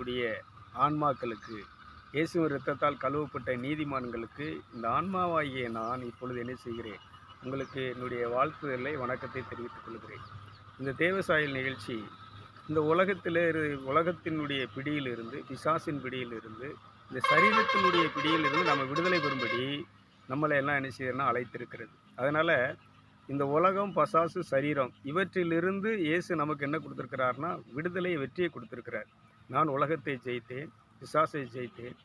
இருக்கக்கூடிய ஆன்மாக்களுக்கு இயேசுவின் இரத்தத்தால் கழுவப்பட்ட நீதிமான்களுக்கு இந்த ஆன்மாவாகிய நான் இப்பொழுது என்ன செய்கிறேன்? உங்களுக்கு என்னுடைய வாழ்த்துதலை வணக்கத்தை தெரிவித்துக் கொள்கிறேன். இந்த தேவசாயல் நிகழ்ச்சி இந்த உலகத்தில் இரு உலகத்தினுடைய பிடியிலிருந்து பிசாசின் பிடியிலிருந்து இந்த சரீரத்தினுடைய பிடியிலிருந்து நம்ம விடுதலை பெறும்படி நம்மளை எல்லாம் என்ன செய்யறதுனா அழைத்திருக்கிறது. அதனால் இந்த உலகம் பசாசு சரீரம் இவற்றிலிருந்து இயேசு நமக்கு என்ன கொடுத்துருக்கிறாருனா விடுதலை வெற்றியை கொடுத்துருக்கிறார். நான் உலகத்தை ஜெயித்தேன் பிசாசை ஜெயித்தேன்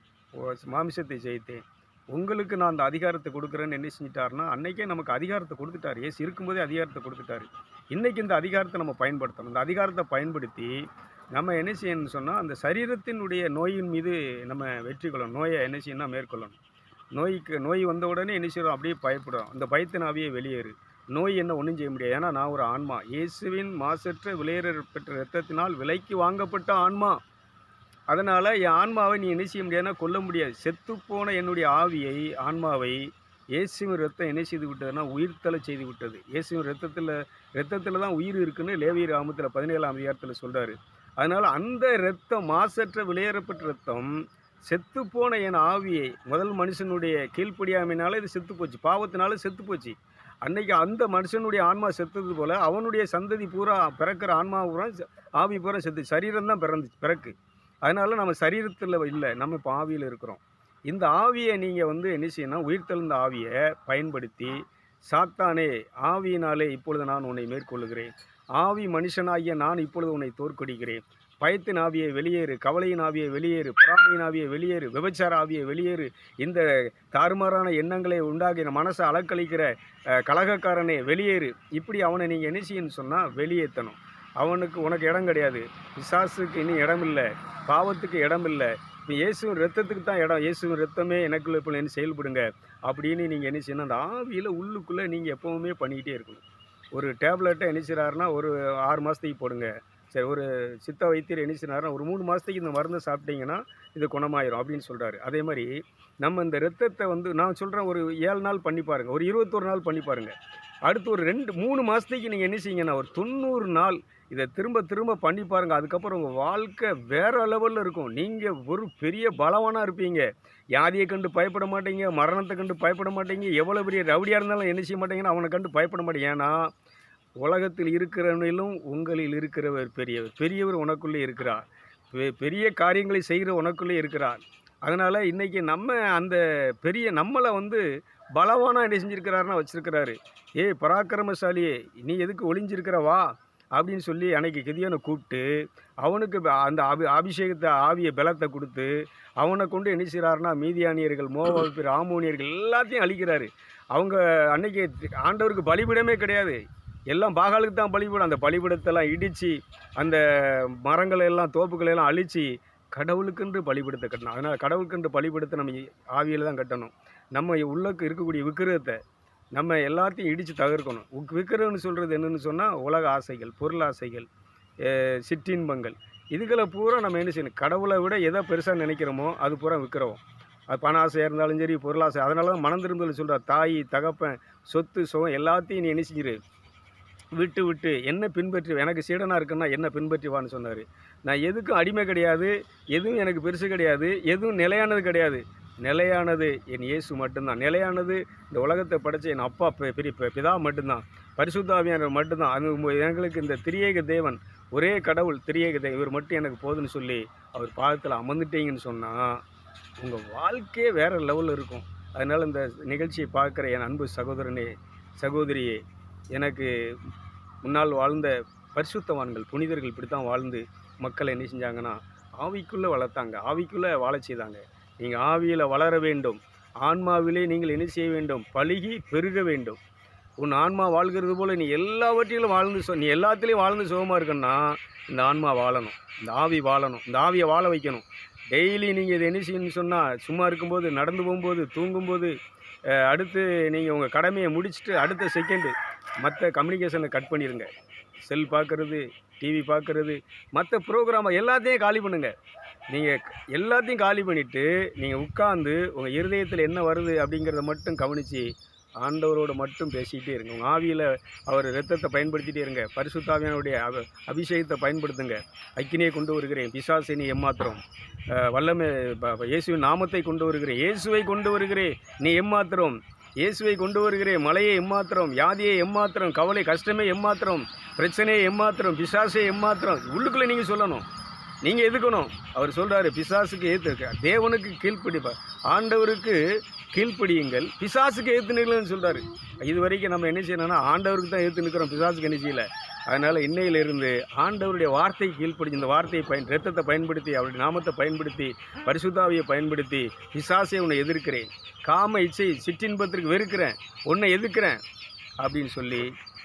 மாமிசத்தை ஜெயித்தேன். உங்களுக்கு நான் அந்த அதிகாரத்தை கொடுக்குறேன்னு என்ன செஞ்சிட்டாருன்னா அன்னைக்கே நமக்கு அதிகாரத்தை கொடுத்துட்டார். ஏசு இருக்கும்போதே அதிகாரத்தை கொடுத்துட்டாரு. இன்றைக்கி இந்த அதிகாரத்தை நம்ம பயன்படுத்தணும். இந்த அதிகாரத்தை பயன்படுத்தி நம்ம என்ன செய்யணும்னு சொன்னால் அந்த சரீரத்தினுடைய நோயின் மீது நம்ம வெற்றி கொள்ளணும். நோயை என்ன செய்யணும்னா மேற்கொள்ளணும். நோய்க்கு நோய் வந்த உடனே என்ன செய்யறோம்? அப்படியே பயப்படும் அந்த பயத்தினாவே வெளியேறு. நோய் என்ன ஒன்றும் செய்ய முடியாது. ஏன்னா நான் ஒரு ஆன்மா. இயேசுவின் மாசற்ற விலையேற பெற்ற இரத்தத்தினால் விலைக்கு வாங்கப்பட்ட ஆன்மா. அதனால் என் ஆன்மாவை நீ என்ன செய்ய முடியாதுன்னா கொல்ல முடியாது. செத்துப்போன என்னுடைய ஆவியை ஆன்மாவை இயேசுவின் ரத்தம் என்ன செய்து விட்டதுன்னா உயிர்த்தலை செய்து விட்டது. இயேசுவின் ரத்தத்தில் ரத்தத்தில் தான் உயிர் இருக்குன்னு லேவியர் ஆமத்தில் பதினேழாம் அதிகாரத்தில் சொல்கிறாரு அதனால் அந்த இரத்தம் மாசற்ற விளையேறப்பட்ட ரத்தம் செத்துப்போன என் ஆவியை முதல் மனுஷனுடைய கீழ்ப்படியாமையினால இது செத்து போச்சு. பாவத்தினால செத்து போச்சு. அன்னைக்கு அந்த மனுஷனுடைய ஆன்மா செத்தது போல் அவனுடைய சந்ததி பூரா பிறக்கிற ஆன்மா பூரா ஆவி பூரா செத்து சரீரம் தான் பிறந்துச்சு பிறக்கு. அதனால் நம்ம சரீரத்தில் இல்லை நம்ம இப்போ ஆவியில் இருக்கிறோம். இந்த ஆவியை நீங்கள் வந்து என்ன செய்யணும் உயிர்த்தெழுந்த ஆவியை பயன்படுத்தி சாத்தானே ஆவியினாலே இப்பொழுது நான் உன்னை மேற்கொள்ளுகிறேன். ஆவி மனுஷனாகிய நான் இப்பொழுது உன்னை தோற்கடிக்கிறேன். பயத்தின் ஆவியை வெளியேறு கவலையின் ஆவியை வெளியேறு பொறாமையின் ஆவியை வெளியேறு விபச்சார ஆவியை வெளியேறு. இந்த தாறுமாறான எண்ணங்களை உண்டாகின மனசை அலக்களிக்கிற கழகக்காரனே கலகக்காரனே வெளியேறு. இப்படி அவனை நீங்கள் என்ன செய்யணும்னு சொன்னால் வெளியேற்றணும் அவனுக்கு உனக்கு இடம் கிடையாது. பிசாசுக்கு இனி இடம் இல்லை பாவத்துக்கு இடம் இல்லை இப்போ இயேசுவின் ரத்தத்துக்கு தான் இடம். இயேசுவின் ரத்தமே எனக்குள்ள இப்போ என்ன செயல்படுங்க. அப்படின்னு நீங்கள் என்ன செய்யணும்? அந்த ஆவியில் உள்ளுக்குள்ளே நீங்கள் எப்போவுமே பண்ணிக்கிட்டே இருக்கணும். ஒரு டேப்லெட்டை என்ன செய்கிறாருன்னா ஒரு ஆறு மாதத்துக்கு போடுங்க. சரி ஒரு சித்த வைத்தியர் என்ன ஒரு மூணு மாதத்துக்கு இந்த மருந்தை சாப்பிட்டீங்கன்னா இது குணமாயிரும் அப்படின்னு சொல்கிறாரு அதே மாதிரி நம்ம இந்த ரத்தத்தை வந்து நான் சொல்கிறேன் ஒரு ஏழு நாள் பண்ணி பாருங்கள் ஒரு இருபத்தொரு நாள் பண்ணி பாருங்கள் அடுத்து ஒரு ரெண்டு மூணு மாதத்துக்கு நீங்கள் என்ன செய்யுங்கன்னா ஒரு தொண்ணூறு நாள் இதை திரும்ப திரும்ப பண்ணி பாருங்கள் அதுக்கப்புறம் உங்கள் வாழ்க்கை வேற லெவலில் இருக்கும். நீங்கள் ஒரு பெரிய பலவானாக இருப்பீங்க. யாதியை கண்டு பயப்பட மாட்டீங்க மரணத்தை கண்டு பயப்பட மாட்டீங்க. எவ்வளோ பெரிய ரவுடியாக இருந்தாலும் என்ன செய்ய மாட்டீங்கன்னா அவனை கண்டு பயப்பட மாட்டேங்க. ஏன்னா உலகத்தில் இருக்கிறவனிலும் உங்களில் இருக்கிறவர் பெரியவர். பெரியவர் உனக்குள்ளே இருக்கிறார். பெரிய காரியங்களை செய்கிற உனக்குள்ளே இருக்கிறார். அதனால் இன்றைக்கி நம்ம அந்த பெரிய நம்மளை வந்து பலவானாக என்ன செஞ்சுருக்கிறாருன்னா வச்சுருக்கிறாரு. ஏய் பராக்கிரமசாலியே நீ எதுக்கு ஒளிஞ்சிருக்கிற வா அப்படின்னு சொல்லி அன்னைக்கு கிதியோனை கூப்பிட்டு அவனுக்கு அந்த அபி அபிஷேகத்தை ஆவிய பலத்தை கொடுத்து அவனை கொண்டு என்ன செய்கிறாருன்னா மீதியானியர்கள் மோவாபியர் ஆமோனியர்கள் எல்லாத்தையும் அழிக்கிறாரு. அவங்க அன்னைக்கு ஆண்டவருக்கு பலிபிடமே கிடையாது. எல்லாம் பாகாலுக்கு தான் பலிபீடம். அந்த பலிபீடத்தெல்லாம் இடித்து அந்த மரங்களை எல்லாம் தோப்புகளை எல்லாம் அழித்து கடவுளுக்கென்று பலிபீடத்தை கட்டணும். அதனால் கடவுளுக்கென்று பலிபீடத்தை நம்ம ஆவியில் தான் கட்டணும். நம்ம உள்ளக்கு இருக்கக்கூடிய விக்கிரகத்தை நம்ம எல்லாத்தையும் இடித்து தகர்க்கணும். உக் விக்கிரகம்னு சொல்கிறது என்னென்னு சொன்னால் உலக ஆசைகள் பொருள் ஆசைகள் சிற்றின்பங்கள். இதுகளை பூரா நம்ம என்ன செய்யணும்? கடவுளை விட எதை பெருசாக நினைக்கிறோமோ அது பூரா விற்கிறோம் அது பண ஆசையாக இருந்தாலும் சரி பொருளாசை அதனால தான் மனம் திரும்புதல் சொல்கிறார் தாய் தகப்பன் சொத்து சுகம் எல்லாத்தையும் நீ என்ன செஞ்சிரு? விட்டு விட்டு என்ன பின்பற்றி எனக்கு சீடனாக இருக்குன்னா என்ன பின்பற்றி வான்னு சொன்னார். நான் எதுக்கும் அடிமை கிடையாது எதுவும் எனக்கு பெருசு கிடையாது எதுவும் நிலையானது கிடையாது. நிலையானது என் இயேசு மட்டும்தான். நிலையானது இந்த உலகத்தை படைச்ச என் அப்பா பெரிய பிதா மட்டும்தான். பரிசுத்தாவியானவர் மட்டும்தான். அது எங்களுக்கு இந்த திரியேக தேவன் ஒரே கடவுள் திரியேக தேவன். இவர் மட்டும் எனக்கு போதுன்னு சொல்லி அவர் பாதத்தில் அமர்ந்துட்டீங்கன்னு சொன்னால் உங்கள் வாழ்க்கையே வேறு லெவலில் இருக்கும். அதனால் இந்த நிகழ்ச்சியை பார்க்குற என் அன்பு சகோதரனே சகோதரியே எனக்கு முன்னால் வாழ்ந்த பரிசுத்தவான்கள் புனிதர்கள் இப்படி தான் வாழ்ந்து மக்களை என்ன செஞ்சாங்கன்னா ஆவிக்குள்ளே வளர்த்தாங்க. ஆவிக்குள்ளே வாழ செய்தாங்க. நீங்கள் ஆவியில் வளர வேண்டும். ஆன்மாவிலே நீங்கள் என்ன செய்ய வேண்டும்? பழுகி பெருக வேண்டும். உன் ஆன்மா வாழ்கிறது போல் நீ எல்லாவற்றிலும் வாழ்ந்து சொ நீ எல்லாத்துலேயும் வாழ்ந்து சுகமாக இருக்கணும்னா இந்த ஆன்மா வாழணும். இந்த ஆவி வாழணும். இந்த ஆவியை வாழ வைக்கணும். டெய்லி நீங்கள் இதை என்ன செய்யணும்னு சொன்னால் சும்மா இருக்கும்போது நடந்து போகும்போது தூங்கும்போது அடுத்து நீங்கள் உங்கள் கடமையை முடிச்சுட்டு அடுத்த செகண்டு மற்ற கம்யூனிகேஷனை கட் பண்ணிடுங்க செல் பார்க்குறது டிவி பார்க்குறது மற்ற ப்ரோக்ராமை எல்லாத்தையும் காலி பண்ணுங்கள் நீங்கள் எல்லாத்தையும் காலி பண்ணிவிட்டு நீங்கள் உட்காந்து உங்கள் இருதயத்தில் என்ன வருது அப்படிங்கிறத மட்டும் கவனித்து ஆண்டவரோடு மட்டும் பேசிக்கிட்டே இருங்க. உங்கள் ஆவியில் அவர் ரத்தத்தை பயன்படுத்திகிட்டே இருங்க. பரிசுத்தாவியனுடைய அப அபிஷேகத்தை பயன்படுத்துங்க. அக்கினியை கொண்டு வருகிறேன். பிசாசினி எம்மாத்திரம் வல்லமை இயேசுவின் நாமத்தை கொண்டு வருகிறேன். இயேசுவை கொண்டு வருகிறேன். நீ எம்மாத்திரம் இயேசுவை கொண்டு வருகிறேன். மலையை எம்மாத்திரம் வியாதியை எம்மாத்திரம் கவலை கஷ்டமே எம்மாத்திரம் பிரச்சனையை எம்மாத்திரம் பிசாசை எம்மாத்திரம். உள்ளுக்குள்ளே நீங்கள் சொல்லணும். நீங்கள் எதுக்கணும்? அவர் சொல்கிறாரு பிசாசுக்கு ஏற்று தேவனுக்கு கீழ்ப்படிப்பா. ஆண்டவருக்கு கீழ்ப்படியுங்கள். பிசாசுக்கு ஏற்று நிற்கலன்னு சொல்கிறாரு இது வரைக்கும் நம்ம என்ன செய்யணும்னா ஆண்டவருக்கு தான் ஏற்று நிற்கிறோம். பிசாசுக்கு என்ன செய்யலை? அதனால் இன்னையிலிருந்து ஆண்டவருடைய வார்த்தை கீழ்ப்படி இந்த வார்த்தையை பயன் ரத்தத்தை பயன்படுத்தி அவருடைய நாமத்தை பயன்படுத்தி பரிசுத்தாவியை பயன்படுத்தி பிசாசை உன்னை எதிர்க்கிறேன். காம இச்சை சிற்றின்பத்திற்கு வெறுக்கிறேன். உன்னை எதிர்க்கிறேன். அப்படின்னு சொல்லி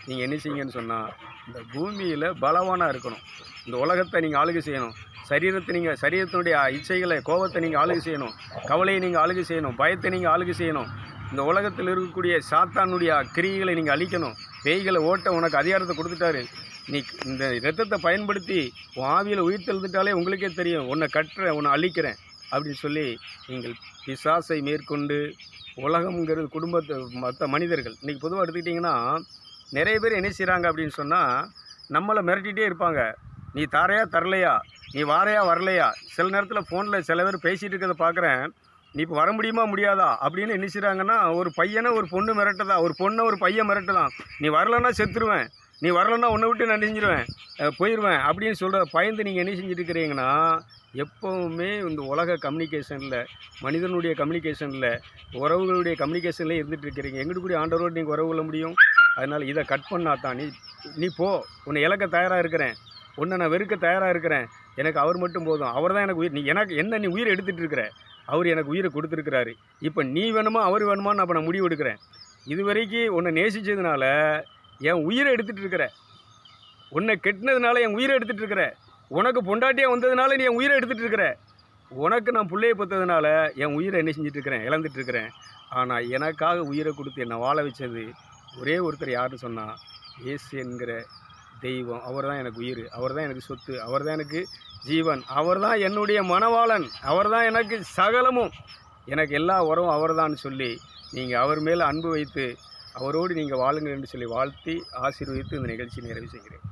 நீங்கள் என்ன செய்யுங்கன்னு சொன்னால் இந்த பூமியில் பலவானாக இருக்கணும். இந்த உலகத்தை நீங்கள் ஆளுகை செய்யணும். சரீரத்தை நீங்கள் சரீரத்தினுடைய இச்சைகளை கோபத்தை நீங்கள் ஆளுகை செய்யணும். கவலையை நீங்கள் ஆளுகை செய்யணும். பயத்தை நீங்கள் ஆளுகை செய்யணும். இந்த உலகத்தில் இருக்கக்கூடிய சாத்தானுடைய கிரியைகளை நீங்கள் அழிக்கணும். பேய்களை ஓட்ட உனக்கு அதிகாரத்தை கொடுத்துட்டாரு. நீ இந்த ரத்தத்தை பயன்படுத்தி உன் ஆவியில் உயிர் தெழுந்துட்டாலே உங்களுக்கே தெரியும். உன்னை கட்டுறேன் உன்னை அழிக்கிறேன் அப்படின்னு சொல்லி நீங்கள் பிசாசை மேற்கொண்டு உலகம்ங்கிறது குடும்பத்தை மற்ற மனிதர்கள். இன்றைக்கி பொதுவாக எடுத்துக்கிட்டிங்கன்னா நிறைய பேர் என்ன செய்கிறாங்க அப்படின்னு சொன்னால் நம்மளை மிரட்டிகிட்டே இருப்பாங்க. நீ தாரையா தரலையா? நீ வாரையா வரலையா? சில நேரத்தில் ஃபோனில் சில பேர் பேசிகிட்டு இருக்கிறத பார்க்குறேன் நீ இப்போ வர முடியுமா முடியாதா? அப்படின்னு என்ன செய்கிறாங்கன்னா ஒரு பையனை ஒரு பொண்ணு மிரட்டதா? ஒரு பொண்ணை ஒரு பையன் மிரட்டலாம் நீ வரலன்னா செத்துருவேன். நீ வரலன்னா உன்னை விட்டு நான் நெஞ்சிருவேன் போயிடுவேன் அப்படின்னு சொல்கிற பயந்து நீங்கள் என்ன செஞ்சுட்டு இருக்கிறீங்கன்னா எப்போவுமே இந்த உலக கம்யூனிகேஷனில் மனிதனுடைய கம்யூனிகேஷனில் உறவுகளுடைய கம்யூனிகேஷனில் இருந்துகிட்டு இருக்கிறீங்க. எங்கிட்டு கூடிய ஆண்டவரோடு நீங்கள் உறவு கொள்ள முடியும்? அதனால் இதை கட் பண்ணா தான் நீ நீ போ. உன்னை இழக்க தயாராக இருக்கிறேன். உன்னை நான் வெறுக்க தயாராக இருக்கிறேன். எனக்கு அவர் மட்டும் போதும். அவர் தான் எனக்கு உயிர். நீ எனக்கு என்ன நீ உயிரை எடுத்துகிட்டு இருக்கிற? அவர் எனக்கு உயிரை கொடுத்துருக்கிறாரு. இப்போ நீ வேணுமா அவர் வேணுமான்னு அப்போ நான் முடிவு எடுக்கிறேன். இது வரைக்கும் உன்னை நேசித்ததுனால என் உயிரை எடுத்துகிட்டு இருக்கிற. உன்னை கெட்டினதுனால என் உயிரை எடுத்துகிட்டு இருக்கிற. உனக்கு பொண்டாட்டியாக வந்ததுனால நீ என் உயிரை எடுத்துகிட்டு இருக்கிற. உனக்கு நான் பிள்ளையை பார்த்ததுனால என் உயிரை என்ன செஞ்சிட்ருக்கிறேன் இழந்துட்டுருக்கிறேன் ஆனால் எனக்காக உயிரை கொடுத்து என்னை வாழ வச்சது ஒரே ஒருத்தர் யாருன்னு சொன்னால் இயேசு என்கிற தெய்வம் அவர் தான் எனக்கு உயிர் அவர் தான் எனக்கு சொத்து அவர் தான் எனக்கு ஜீவன் அவர் தான் என்னுடைய மணவாளன் அவர் தான் எனக்கு சகலமும். எனக்கு எல்லா உறவும் அவர் சொல்லி நீங்கள் அவர் மேலே அன்பு வைத்து அவரோடு நீங்கள் வாழுங்கள் என்று சொல்லி வாழ்த்தி ஆசீர்வதித்து இந்த நிகழ்ச்சி நிறைவு செய்கிறேன்.